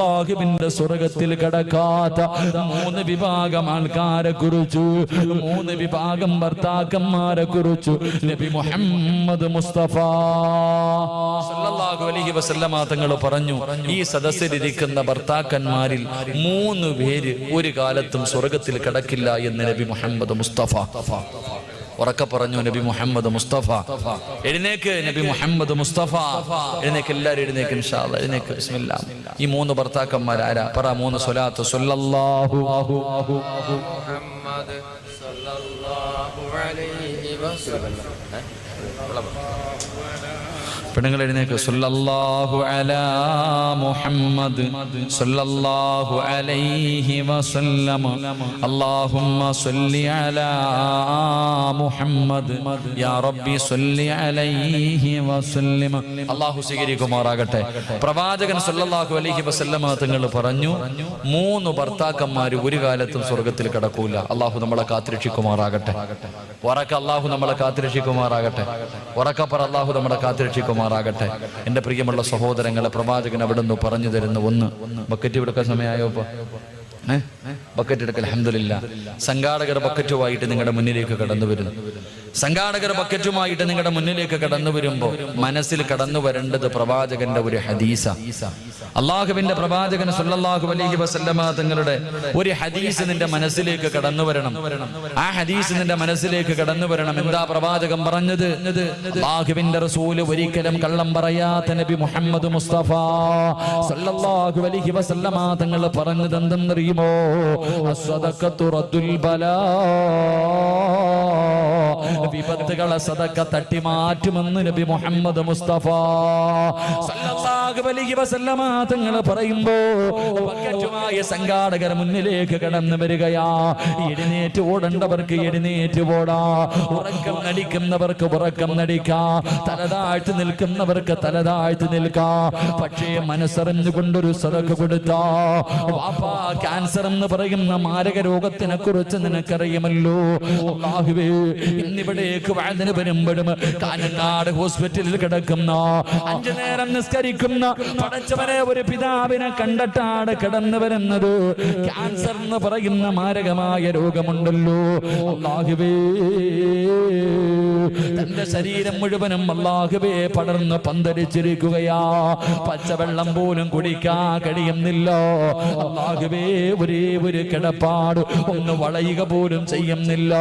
അള്ളാഹുവിന്റെ സ്വർഗത്തിൽ കടക്കാത്ത മൂന്ന് വിഭാഗം ആൾക്കാരെ കുറിച്ചു. മൂന്ന് വിഭാഗം ഭർത്താക്കന്മാരെ കുറിച്ചു. നബി മുഹമ്മദ് മുസ്തഫ. സല്ലല്ലാഹു അലൈഹി വസല്ലമ തങ്ങൾ പറഞ്ഞു ഈ സദസ്സിലിരിക്കുന്ന ഭർത്താക്കന്മാരിൽ മൂന്ന് പേര് ഒരു കാലത്തും സ്വർഗത്തിൽ കടക്കില്ല എന്ന് നബി മുഹമ്മദ് മുസ്തഫ. ഉറക്കെ പറഞ്ഞു നബി മുഹമ്മദ് മുസ്തഫ. എഴുന്നേക്ക് നബി മുഹമ്മദ് മുസ്തഫ. എഴുന്നേക്ക് എല്ലാവരും എഴുന്നേക്ക് ഇൻഷാ അല്ലാ. എഴുന്നേക്ക് ബിസ്മില്ലാ. ഈ മൂന്ന് ഭർത്താക്കന്മാർ ആരാ? പറ മൂന്ന് സ്വലാത്ത്. സ്വല്ലല്ലാഹു മുഹമ്മദ് സല്ലല്ലാഹു അലൈഹി വസല്ലം. പെണ്ണുങ്ങൾ എഴുന്നേക്ക് സല്ലല്ലാഹു അലാ മുഹമ്മദ് സല്ലല്ലാഹു അലൈഹി വസല്ലം. അല്ലാഹുമ്മ സല്ലി അലാ മുഹമ്മദ്. യാ റബ്ബി സല്ലി അലൈഹി വസല്ലം. അല്ലാഹു സ്വീകരിക്കുമാറാകട്ടെ. പ്രവാചകൻ സല്ലല്ലാഹു അലൈഹി വസല്ലമ തങ്ങൾ പറഞ്ഞു മൂന്ന് ഭർത്താക്കന്മാർ ഒരു കാലത്തും സ്വർഗത്തിൽ കടക്കൂല. അള്ളാഹു നമ്മളെ കാത്തിരക്ഷിക്കുമാറാകട്ടെ. ഉറക്ക അള്ളാഹു നമ്മളെ കാത്തിരക്ഷിക്കുമാറാകട്ടെ. ഉറക്കപ്പറ അള്ളാഹു നമ്മളെ കാത്തിരക്ഷിക്കുമാറാകട്ടെ എന്റെ പ്രിയമുള്ള സഹോദരങ്ങളെ പ്രവാചകൻ അവിടെ നിന്ന് പറഞ്ഞു തരുന്ന ഒന്ന്. ബക്കറ്റ് എടുക്കാൻ സമയമായോ ഇപ്പൊ? ഏ? ബക്കറ്റ് എടുക്കൽ അഹമ്മദില്ല സംഘാടകർ ബക്കറ്റുമായിട്ട് നിങ്ങളുടെ മുന്നിലേക്ക് കടന്നു വരുന്നു സംഘാടകർ ബക്കറ്റുമായിട്ട് നിങ്ങളുടെ മുന്നിലേക്ക് കടന്നു വരുമ്പോൾ മനസ്സിൽ കടന്നു വരേണ്ടത് പ്രവാചകന്റെ ഒരു ഹദീസ. അള്ളാഹുവിന്റെ പ്രവാചകൻ സല്ലല്ലാഹു അലൈഹി വസല്ലമ തങ്ങളുടെ ഒരു ഹദീസ് നിന്റെ മനസ്സിലേക്ക് കടന്നു വരണം. ആ ഹദീസ് നിന്റെ മനസ്സിലേക്ക് കടന്നു വരണം. എന്താ പ്രവാചകൻ പറഞ്ഞത്? അള്ളാഹുവിന്റെ റസൂൽ ഒരിക്കലും കള്ളം പറയാത്ത നബി മുഹമ്മദ് മുസ്തഫ സല്ലല്ലാഹു അലൈഹി വസല്ലമ തങ്ങൾ പറഞ്ഞത് എന്തെന്നറിയുമോ? റദ്ദുൽ ബലാ. വിപത്തുകളെ സദക്ക തട്ടി മാറ്റുമെന്ന് നബി മുഹമ്മദ് മുസ്തഫ സല്ലല്ലാഹു അലൈഹി വസല്ലമ പറയുമ്പോ പക്കറ്റുമായ സംഘാടകർ മുന്നിലേക്ക് കടന്നു വരികയാ. എഴുന്നേറ്റ് ഓടേണ്ടവർക്ക് എഴുന്നേറ്റ് ഓടാ. ഉറക്കം നടിക്കുന്നവർക്ക് ഉറക്കം നടിക്കാ. തലതാഴ്ത്തി നിൽക്കുന്നവർക്ക് തലതാഴ്ത്തി നിൽക്കാ. പക്ഷേ മനസ്സറിഞ്ഞുകൊണ്ടൊരു സതക്ക് കൊടുത്താ. വാപ്പാ ക്യാൻസർ എന്ന് പറയുന്ന മാരക രോഗത്തിനെ കുറിച്ച് നിനക്കറിയുമല്ലോ ഇന്നിവിടേക്ക് വാഴ്ന്നതിന് വരുമ്പോഴും കാഞ്ഞങ്ങാട് ഹോസ്പിറ്റലിൽ കിടക്കുന്ന അഞ്ചു നേരം നിസ്കരിക്കുന്ന പടച്ചവനെ ഒരു പിതാവിനെ കണ്ടിട്ടാണ് കിടന്നു വരുന്നത് ക്യാൻസർ എന്ന് പറയുന്ന മാരകമായ രോഗമുണ്ടല്ലോ. അല്ലാഹുവേ തന്റെ ശരീരം മുഴുവനും അല്ലാഹുവേ പടർന്ന് പന്തരിച്ചിരിക്കുകയാ പച്ചവെള്ളം പോലും കുടിക്കാൻ കഴിയുന്നില്ല. അല്ലാഹുവേ ഒരേ ഒരു കിടപ്പാട് ഒന്ന് വളയുക പോലും ചെയ്യുന്നില്ല.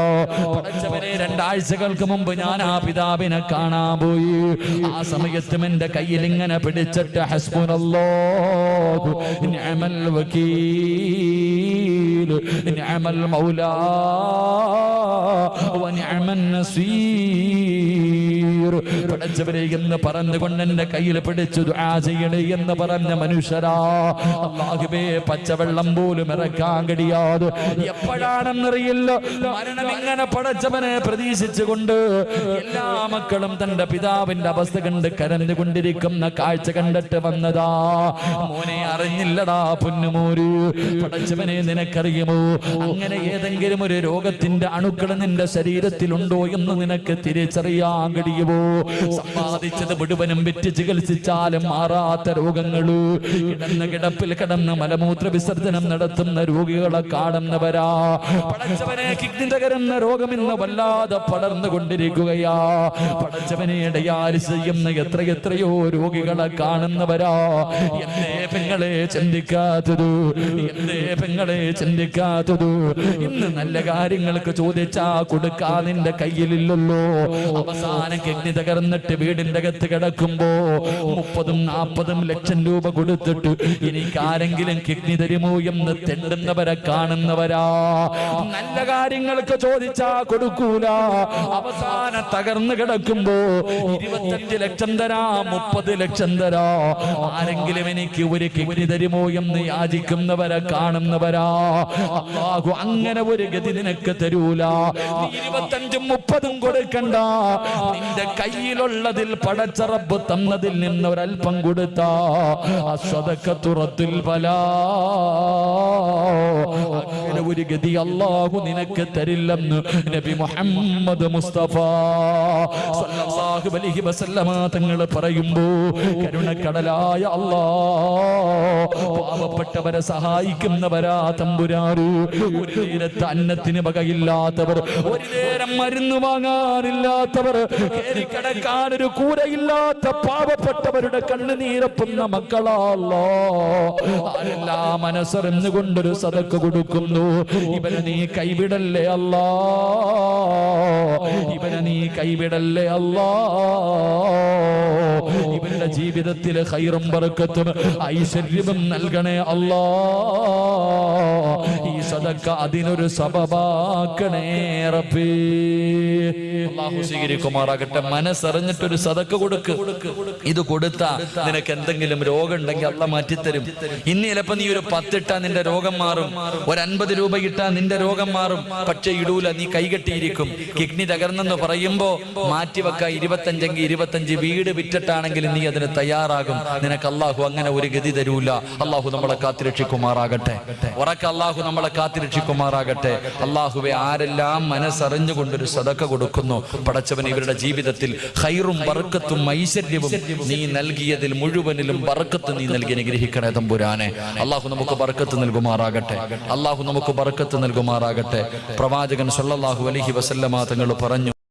പടച്ചവനെ രണ്ടാഴ്ചകൾക്ക് മുമ്പ് ഞാൻ ആ പിതാവിനെ കാണാൻ പോയി. ആ സമയത്തും എന്റെ കയ്യിൽ ഇങ്ങനെ പിടിച്ചിട്ട് ഹസ്ബുനല്ലാഹു നിഅമൽ വകീൽ നിഅമൽ മൗലാ വനിഅമൻ നസീർ പടച്ചവരെ എന്ന് പറഞ്ഞുകൊണ്ട് എന്റെ കയ്യിൽ പിടിച്ചു ദുആ ചെയ്യണേ എന്ന് പറഞ്ഞ മനുഷ്യരാ. അല്ലാഹുവേ പച്ചവെള്ളം പോലും ഇറക്കാൻ കഴിയാതെ എപ്പോഴാണെന്നറിയില്ല. മരണം ഇങ്ങനെ പടച്ചവനെ പ്രതീക്ഷിച്ചുകൊണ്ട് എല്ലാ മക്കളും തന്റെ പിതാവിന്റെ അവസ്ഥ കണ്ട് കരഞ്ഞുകൊണ്ടിരിക്കുന്ന കാഴ്ച കണ്ടിട്ട് വന്നതാ. മോനെ അറിഞ്ഞില്ലടാ പൊന്നുമോര്. പടച്ചവനെ നിനക്കറിയുമോ അങ്ങനെ ഏതെങ്കിലും ഒരു രോഗത്തിന്റെ അണുക്കൾ നിന്റെ ശരീരത്തിലുണ്ടോ എന്ന് നിനക്ക് തിരിച്ചറിയാൻ കഴിയുമോ? സമ്പാദിച്ചത് മുഴുവനും വിറ്റ് ചികിത്സിച്ചാലും മാറാത്ത രോഗങ്ങൾ. കിടന്ന് കിടപ്പിൽ കിടന്ന് മലമൂത്ര വിസർജനം നടത്തുന്ന രോഗികളെ കാണുന്നവരാ. പടച്ചവനെ കിഡ്നി തകരുന്ന രോഗം വല്ലാതെ പടർന്നുകൊണ്ടിരിക്കുകയാ പടച്ചവനെ ഡയാലിസ് ചെയ്യുന്ന എത്ര എത്രയോ രോഗികളെ കാണുന്നവരാ. എന്നെ പെങ്ങളെ ചിന്തിക്കാത്തത് എന്നെ പെങ്ങളെ ചിന്തിക്കാത്തത് ഇന്ന് നല്ല കാര്യങ്ങൾക്ക് ചോദിച്ചാ കൊടുക്കാ നിന്റെ കയ്യിലില്ലല്ലോ. അവസാനം കെട്ടി തകർന്നിട്ട് വീടിന്റെ അകത്ത് കിടക്കുമ്പോ മുപ്പതും നാപ്പതും ലക്ഷം രൂപ കൊടുത്തിട്ട് എനിക്ക് ആരെങ്കിലും കിഡ്നി തരുമോ എന്ന് തെണ്ടുന്നവരെ കാണുന്നവരാ. നല്ല കാര്യങ്ങൾക്ക് ചോദിച്ചാ കൊടുക്കൂല. അവസാനം തകർന്നു കിടക്കുമ്പോ ഇരുപത്തഞ്ച് ലക്ഷം തരാ മുപ്പത് ലക്ഷം തരാ. ആരെങ്കിലും എനിക്ക് ഒരു കിഡ്നി തരുമോ എന്ന് യാചിക്കുന്നവരെ കാണുന്നവരാ. അള്ളാഹു അങ്ങനെ ഒരു ഗതി നിനക്ക് തരൂല. ഇരുപത്തഞ്ചും മുപ്പതും കൊടുക്കണ്ട. നിന്റെ കയ്യിലുള്ളതിൽ പടച്ചറബ് തന്നതിൽ നിന്ന് ഒരൽപ്പം കൊടുത്ത. കൊടുത്താ അസ്വതക്കത്തുറത്തിൽ പല. അങ്ങനെ ഒരു ഗതി അള്ളാഹു നിനക്ക് തരില്ലെന്ന് നബി മുഹമ്മദ് മുസ്തഫ സല്ലല്ലാഹു അലൈഹി വസല്ലമ തങ്ങൾ പറയുമ്പോ കരുണക്കടലായ അല്ലാ പാവപ്പെട്ടവരെ സഹായിക്കുന്നവരാ തമ്പുരാറു ഒരു നേരത്തെ അന്നത്തിന് വകയില്ലാത്തവർ ഒരു നേരം മരുന്ന് വാങ്ങാനില്ലാത്തവർ കിടക്കാൻ ഒരു കൂരയില്ലാത്ത പാവപ്പെട്ടവരുടെ കണ്ണുനീരപ്പുന്ന മക്കളാല്ലോ ആരെല്ലാം മനസ്സറിഞ്ഞുകൊണ്ടൊരു സതക്ക് കൊടുക്കുന്നു. ഇവനെ നീ കൈവിടല്ലേ അല്ലാ? ഇവനെ നീ കൈവിടല്ലേ അല്ലാ? ഇവരുടെ ജീവിതത്തിൽ ഹൈറും പറക്കത്തും ഐശ്വര്യവും നൽകണേ അല്ലാ. ഈ സദക്ക അതിനൊരു സബബാക്കണേ റബ്ബേ. സ്വീകരിക്കുമാറാകട്ടെ. മനസ്സറിഞ്ഞിട്ടൊരു സതക്ക് കൊടുക്ക്. ഇത് കൊടുത്ത നിനക്ക് എന്തെങ്കിലും രോഗം ഉണ്ടെങ്കിൽ അള്ള മാറ്റിത്തരും. ഇന്ന് ചിലപ്പോ നീ ഒരു പത്തിട്ടാ നിന്റെ രോഗം മാറും. ഒരു അൻപത് രൂപ ഇട്ടാ നിന്റെ രോഗം മാറും. പക്ഷെ ഇടൂല നീ കൈകെട്ടിയിരിക്കും. കിഡ്നി തകർന്നെന്ന് പറയുമ്പോ മാറ്റിവെക്ക. ഇരുപത്തഞ്ചെങ്കിൽ ഇരുപത്തഞ്ച് വീട് വിറ്റിട്ടാണെങ്കിൽ നീ അതിന് തയ്യാറാകും. നിനക്ക് അള്ളാഹു അങ്ങനെ ഒരു ഗതി തരൂല. അള്ളാഹു നമ്മളെ കാത്തിരക്ഷിക്കുമാറാകട്ടെ. ഉറക്ക അള്ളാഹു നമ്മളെ കാത്തിരക്ഷിക്കുമാറാകട്ടെ. അള്ളാഹുവെ ആരെല്ലാം മനസ്സറിഞ്ഞുകൊണ്ടൊരു സദക്ക കൊടുക്കുന്നു. പടച്ചവൻ ഇവരുടെ ജീവിതത്തിൽ ഹൈറും ബർക്കത്തും ഐശ്വര്യവും നീ നൽകിയതിൽ മുഴുവനിലും ബർക്കത്ത് നീ നൽകി അനുഗ്രഹിക്കണേ തമ്പുരാനെ. അള്ളാഹു നമുക്ക് ബർക്കത്ത് നൽകുമാറാകട്ടെ. അള്ളാഹു നമുക്ക് ബർക്കത്ത് നൽകുമാറാകട്ടെ. പ്രവാചകൻ സല്ലാഹു അലഹി വസല്ലമ തങ്ങൾ പറഞ്ഞു